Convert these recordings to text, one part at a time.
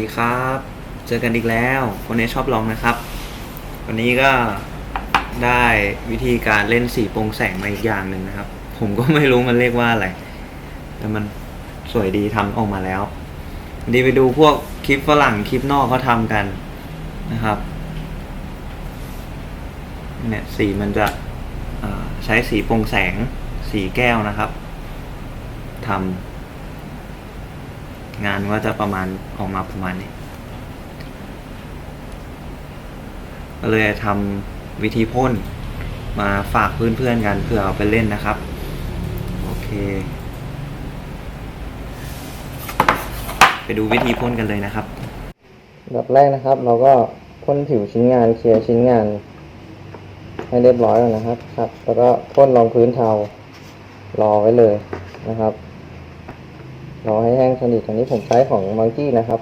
วัสดีครับ เจอกันอีกแล้วคนนี้ชอบลองนะครับ วันนี้ก็ได้วิธีการเล่นสีโปร่งแสงมาอีกอย่างหนึ่งนะครับ ผมก็ไม่รู้มันเรียกว่าอะไร แต่มันสวยดีทำออกมาแล้ว ดีไปดูพวกคลิปฝรั่งคลิปนอกเขาทำกันนะครับ เนี่ยสีมันจะใช้สีโปร่งแสงสีแก้วนะครับทำ งานก็จะประมาณออกมาประมาณนี้ก็เลยทำวิธีพ่นมาฝากเพื่อนๆกันเพื่อเอาไปเล่นนะครับ โอเค ไปดูวิธีพ่นกันเลยนะครับดับแรกนะครับ เราก็พ่นผิวชิ้นงานเคลียร์ชิ้นงาน ให้เรียบร้อยก่อนนะครับครับ แล้วก็พ่นรองพื้นเทารอไว้เลยนะครับ รอให้แห้งสนิทอันนี้ผมใช้ของ Monkey นะครับ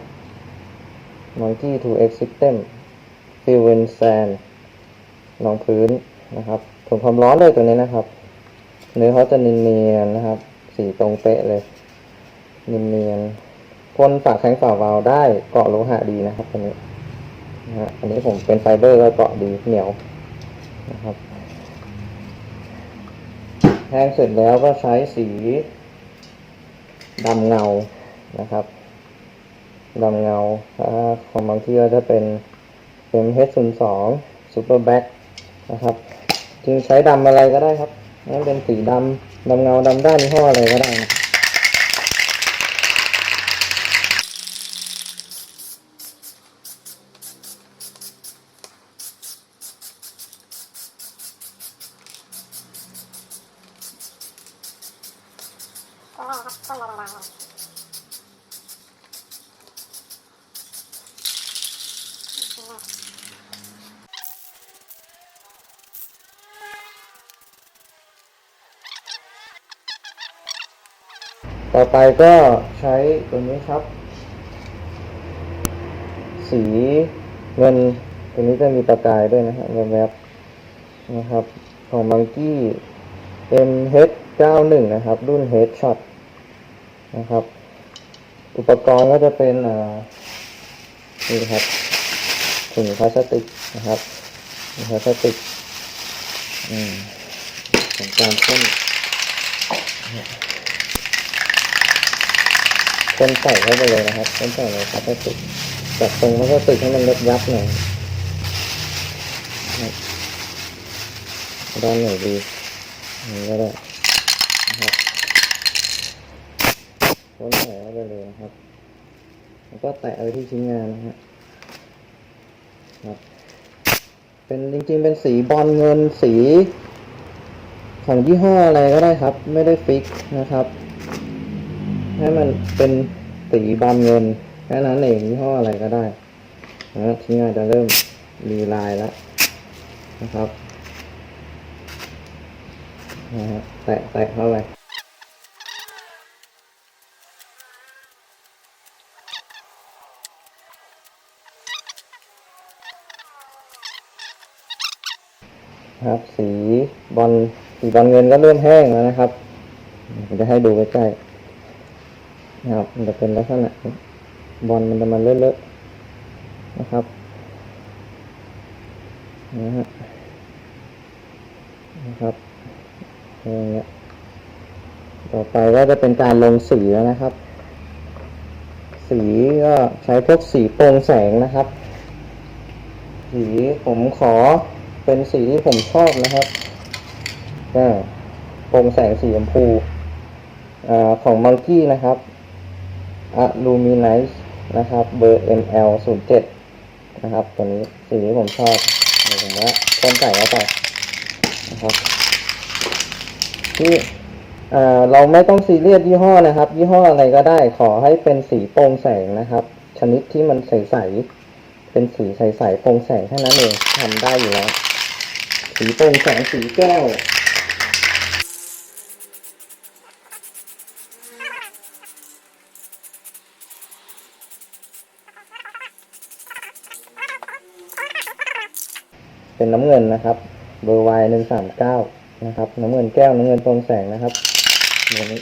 Monkey 2X System f i l l and Sand รองพื้นนะครับทนความร้อนเลยตัวนี้นะครับ เนื้อเขาจะเนียนๆนะครับ สีตรงเป๊ะเลย เนียนๆพ่นฝาแข้งฝาวาล์วได้เกาะโลหะดีนะครับตัวนี้นะฮะอันนี้ผมเป็นไฟเบอร์ก็เกาะดีเหนียวนะครับ แห้งเสร็จแล้วก็ใช้สี ดำเงานะครับดำเงาถ้าของบางที่ก็จะเป็น MH02 Super Black นะครับจึงใช้ดำอะไรก็ได้ครับนั่นเป็นสีดำดำเงาดำด้านยี่ห้ออะไรก็ได้นะ ต่อไปก็ใช้ตัวนี้ครับ สีเงินตัวนี้จะมีประกายด้วยนะฮะแวบๆนะครับ ของ Monkey MH91 นะครับ รุ่น Headshot นะครับ อุปกรณ์ก็จะเป็นนี่ครับถุงพลาสติกนะครับพลาสติกอของการพ่นคนใส่เข้าไปเลยนะครับคนใส่ในพลาสติกจับตรงพลาสติกให้มันเล็กยับหน่อยด้านไหนดีนนี้ก็ได้นะครับ คนใส่เข้าไปเลยนะครับ แล้วก็แตะไปที่ชิ้นงานนะฮะครับ เป็นจริงๆเป็นสีบอลเงินสีของยี่ห้ออะไรก็ได้ครับ ไม่ได้ฟิกนะครับ ให้มันเป็นสีบอลเงินแค่นั้นเองยี่ห้ออะไรก็ได้นะชิ้นงานจะเริ่มมีลายแล้วนะครับนะฮะแตะแตะเข้าไป ครับ สีบอลสีบอลเงินก็เริ่มแห้งแล้วนะครับผมจะให้ดูใกล้ๆนะครับ มันจะเป็นลักษณะบอลมันจะมาเลอะๆนะครับนะฮะนะครับอย่างเงี้ยต่อไปก็จะเป็นการลงสีแล้วนะครับ สีก็ใช้พวกสีโปร่งแสงนะครับ สีผมขอ เป็นสีที่ผมชอบนะครับก็โปร่งแสงสีชมพูอาของมังกี้นะครับอะลูมิไนซ์นะครับ เบอร์ ML 0 7นะครับ ตัวนี้สีที่ผมชอบผมว่าคนใส่เข้าไปนะครับที่อ่อเราไม่ต้องซีเรียสยี่ห้อนะครับ ยี่ห้ออะไรก็ได้ขอให้เป็นสีโปร่งแสงนะครับ ชนิดที่มันใสๆเป็นสีใสๆโปร่งแสงแค่นั้นเองทำได้อยู่แล้ว สีโปร่งแสงสีแก้ว เป็นน้ำเงินนะครับ เบอร์ Y หนึ่งสามเก้านะครับ น้ำเงินแก้ว น้ำเงินโปร่งแสงนะครับตัวนี้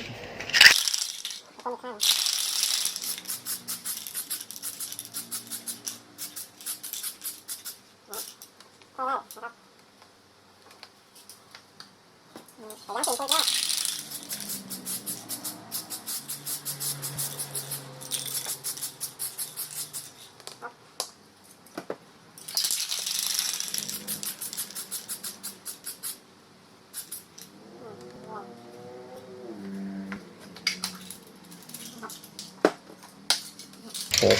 แต่น้ำเ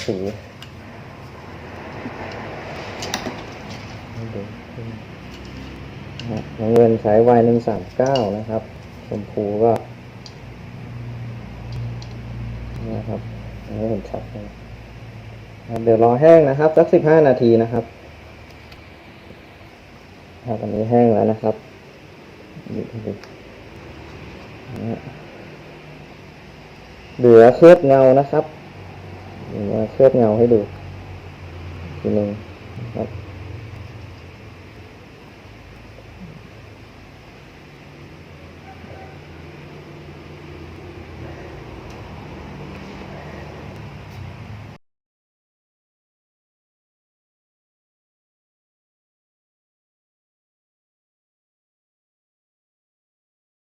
สียง น้ำเงินใช้ Y หนึ่งสามเก้านะครับ ชมพูก็นะครับอันนี้เห็นชัดเลยเดี๋ยวรอแห้งนะครับ สักสิบห้านาทีนะครับครับอันนี้แห้งแล้วนะครับเหลือเคลือบเงานะครับเดี๋ยวมาเคลือบเงาให้ดูอีกทีหนึ่งครับ